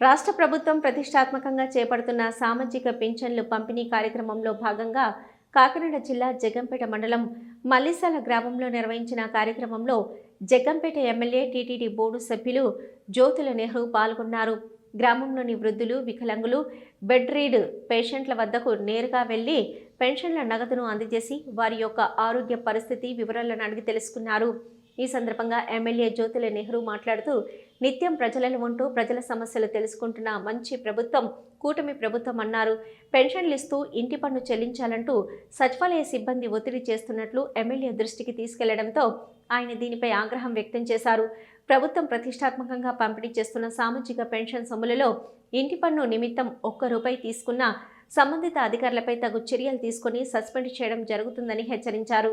రాష్ట్ర ప్రభుత్వం ప్రతిష్టాత్మకంగా చేపడుతున్న సామాజిక పింఛన్లు పంపిణీ కార్యక్రమంలో భాగంగా కాకినాడ జిల్లా జగంపేట మండలం మల్లిసాల గ్రామంలో నిర్వహించిన కార్యక్రమంలో జగంపేట ఎమ్మెల్యే టీటీడీ బోర్డు సభ్యులు జ్యోతుల నెహ్రూ పాల్గొన్నారు. గ్రామంలోని వృద్ధులు వికలాంగులు బెడ్ రీడ్ పేషెంట్ల వద్దకు నేరుగా వెళ్ళి పెన్షన్ల నగదును అందజేసి వారి యొక్క ఆరోగ్య పరిస్థితి వివరాలను అడిగి తెలుసుకున్నారు. ఈ సందర్భంగా ఎమ్మెల్యే జ్యోతుల నెహ్రూ మాట్లాడుతూ నిత్యం ప్రజలలో ఉంటూ ప్రజల సమస్యలు తెలుసుకుంటున్న మంచి ప్రభుత్వం కూటమి ప్రభుత్వం అన్నారు. పెన్షన్లు ఇస్తూ ఇంటి పన్ను చెల్లించాలంటూ సచివాలయ సిబ్బంది ఒత్తిడి చేస్తున్నట్లు ఎమ్మెల్యే దృష్టికి తీసుకెళ్ళడంతో ఆయన దీనిపై ఆగ్రహం వ్యక్తం చేశారు. ప్రభుత్వం ప్రతిష్టాత్మకంగా పంపిణీ చేస్తున్న సామాజిక పెన్షన్ సొమ్ములలో ఇంటి పన్ను నిమిత్తం ఒక్క రూపాయి తీసుకున్న సంబంధిత అధికారులపై తగు చర్యలు తీసుకుని సస్పెండ్ చేయడం జరుగుతుందని హెచ్చరించారు.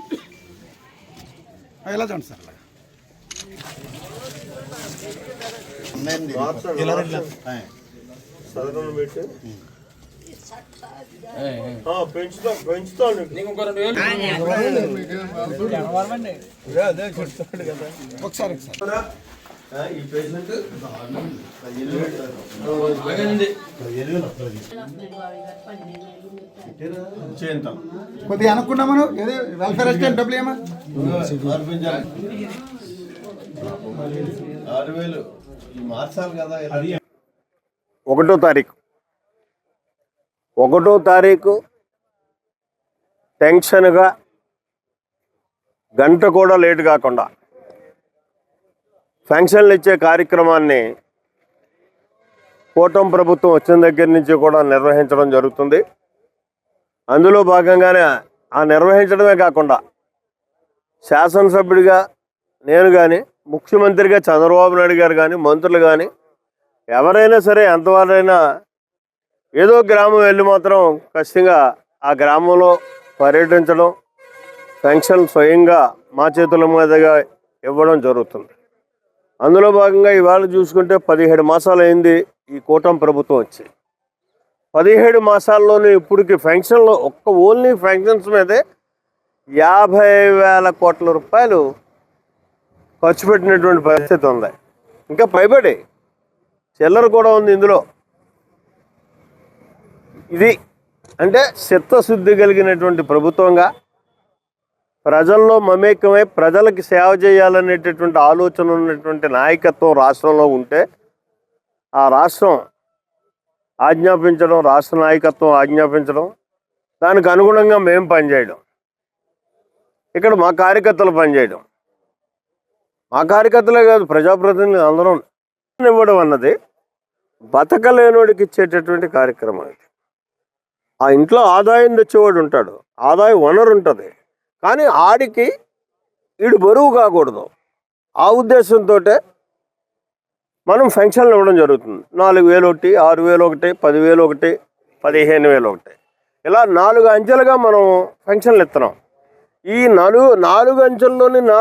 ఎలా చూడండి సార్ అలాగా? సదనం పెట్టి. పెంచుతా ఒకసారి ఒకసారి. ఈ పేషెంట్ చేయంతాం. కొద్దిగా అనుకున్నా మనం. ఏదో? వెల్ఫేర్ అసిస్టెంట్ డబ్బులు ఏమా? ఆరు వేలు ఈ మార్చాలి కదా ఇలా. ఒకటో తారీఖు. ఒకటో తారీఖు టెన్షన్గా గంట కూడా లేట్ కాకుండా పెన్షన్లు ఇచ్చే కార్యక్రమాన్ని కూటమి ప్రభుత్వం వచ్చిన దగ్గర నుంచి కూడా నిర్వహించడం జరుగుతుంది. అందులో భాగంగానే ఆ నిర్వహించడమే కాకుండా శాసనసభ్యుడిగా నేను కానీ ముఖ్యమంత్రిగా చంద్రబాబు నాయుడు గారు కానీ మంత్రులు కానీ ఎవరైనా సరే ఎంతవారైనా ఏదో గ్రామం వెళ్ళి మాత్రం ఖచ్చితంగా ఆ గ్రామంలో పర్యటించడం పెన్షన్ స్వయంగా మా చేతుల మీదుగా ఇవ్వడం జరుగుతుంది. అందులో భాగంగా ఇవాళ చూసుకుంటే పదిహేడు మాసాలు అయింది ఈ కూటమి ప్రభుత్వం వచ్చి. పదిహేడు మాసాల్లోనే ఇప్పటికి ఫంక్షన్లో ఒక్క ఓన్లీ ఫంక్షన్స్ మీదే యాభై వేల కోట్ల రూపాయలు ఖర్చు పెట్టినటువంటి పరిస్థితి ఉంది. ఇంకా పైబడి చిల్లర కూడా ఉంది ఇందులో. ఇది అంటే చిత్తశుద్ధి కలిగినటువంటి ప్రభుత్వంగా ప్రజల్లో మమేకమై ప్రజలకి సేవ చేయాలనేటటువంటి ఆలోచన ఉన్నటువంటి నాయకత్వం రాష్ట్రంలో ఉంటే ఆ రాష్ట్రం ఆజ్ఞాపించడం రాష్ట్ర నాయకత్వం ఆజ్ఞాపించడం దానికి అనుగుణంగా మేము పనిచేయడం. ఇక్కడ మా కార్యకర్తలు పనిచేయడం. మా కార్యకర్తలే కాదు ప్రజాప్రతినిధులు అందరం ఇవ్వడం అన్నది బతకలేనోడికి ఇచ్చేటటువంటి కార్యక్రమం ఇది. ఆ ఇంట్లో ఆదాయం తెచ్చేవాడు ఉంటాడు. ఆదాయ వనరు ఉంటుంది కానీ ఆడికి ఈడు బరువు కాకూడదు. ఆ ఉద్దేశంతో మనం ఫంక్షన్లు ఇవ్వడం జరుగుతుంది. నాలుగు వేలు ఒకటి ఆరు వేలు ఒకటి పదివేలు ఒకటి పదిహేను వేలు ఒకటి. ఇలా నాలుగు అంచెలుగా మనం ఫంక్షన్లు ఇస్తున్నాం ఈ నాలుగు నాలుగు అంచెల్లోని నాలుగు